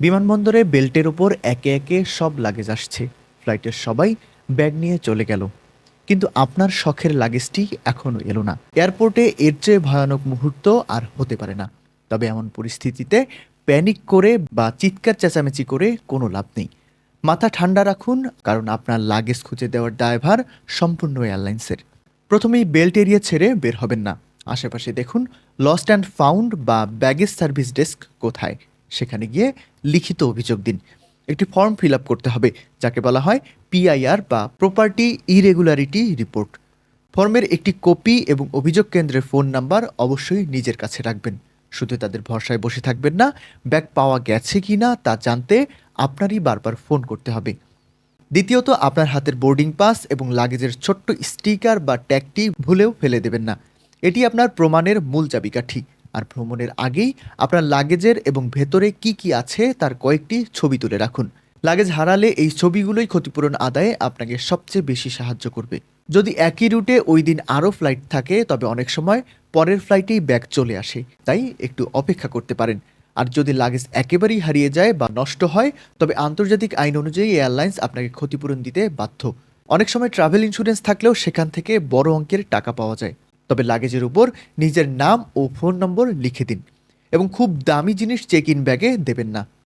বিমানবন্দরে বেল্টের ওপর একে একে সব লাগেজ আসছে। ফ্লাইটের সবাই ব্যাগ নিয়ে চলে গেল। কিন্তু আপনার শখের লাগেজটি এখনও এলো না। এয়ারপোর্টে এর চেয়ে ভয়ানক মুহূর্ত আর হতে পারে না। তবে এমন পরিস্থিতিতে প্যানিক করে বা চিৎকার চেঁচামেচি করে কোনো লাভ নেই। মাথা ঠান্ডা রাখুন, কারণ আপনার লাগেজ খুঁজে দেওয়ার দায়ভার সম্পূর্ণ এয়ারলাইন্সের প্রথমেই বেল্ট এরিয়া ছেড়ে বের হবেন না। আশেপাশে দেখুন লস্ট অ্যান্ড ফাউন্ড বা ব্যাগেজ সার্ভিস ডেস্ক কোথায়? সেখানে গিয়ে লিখিত অভিযোগ দিন। একটি ফর্ম ফিল আপ করতে হবে, যাকে বলা হয় পিআইআর বা প্রপার্টি ইরেগুলারিটি রিপোর্ট ফর্মের একটি কপি এবং অভিযোগ কেন্দ্রের ফোন নাম্বার অবশ্যই নিজের কাছে রাখবেন। শুধু তাদের ভরসায় বসে থাকবেন না, ব্যাগ পাওয়া গেছে কি না তা জানতে আপনারই বারবার ফোন করতে হবে। দ্বিতীয়ত, আপনার হাতের বোর্ডিং পাস এবং লাগেজের ছোট্ট স্টিকার বা ট্যাগটি ভুলেও ফেলে দেবেন না। এটি আপনার প্রমাণের মূল চাবিকাঠি। আর ভ্রমণের আগেই আপনার লাগেজের এবং ভেতরে কি কি আছে তার কয়েকটি ছবি তুলে রাখুন। লাগেজ হারালে এই ছবিগুলোই ক্ষতিপূরণ আদায়ে আপনাকে সবচেয়ে বেশি সাহায্য করবে। যদি একই রুটে ওই দিন আরও ফ্লাইট থাকে, তবে অনেক সময় পরের ফ্লাইটেই ব্যাগ চলে আসে, তাই একটু অপেক্ষা করতে পারেন। আর যদি লাগেজ একেবারেই হারিয়ে যায় বা নষ্ট হয়, তবে আন্তর্জাতিক আইন অনুযায়ী এয়ারলাইন্স আপনাকে ক্ষতিপূরণ দিতে বাধ্য। অনেক সময় ট্রাভেল ইন্স্যুরেন্স থাকলেও সেখান থেকে বড় অঙ্কের টাকা পাওয়া যায়। তবে লাগেজের উপর নিজের নাম ও ফোন নম্বর লিখে দিন এবং খুব দামি জিনিস চেক ইন ব্যাগে দেবেন না।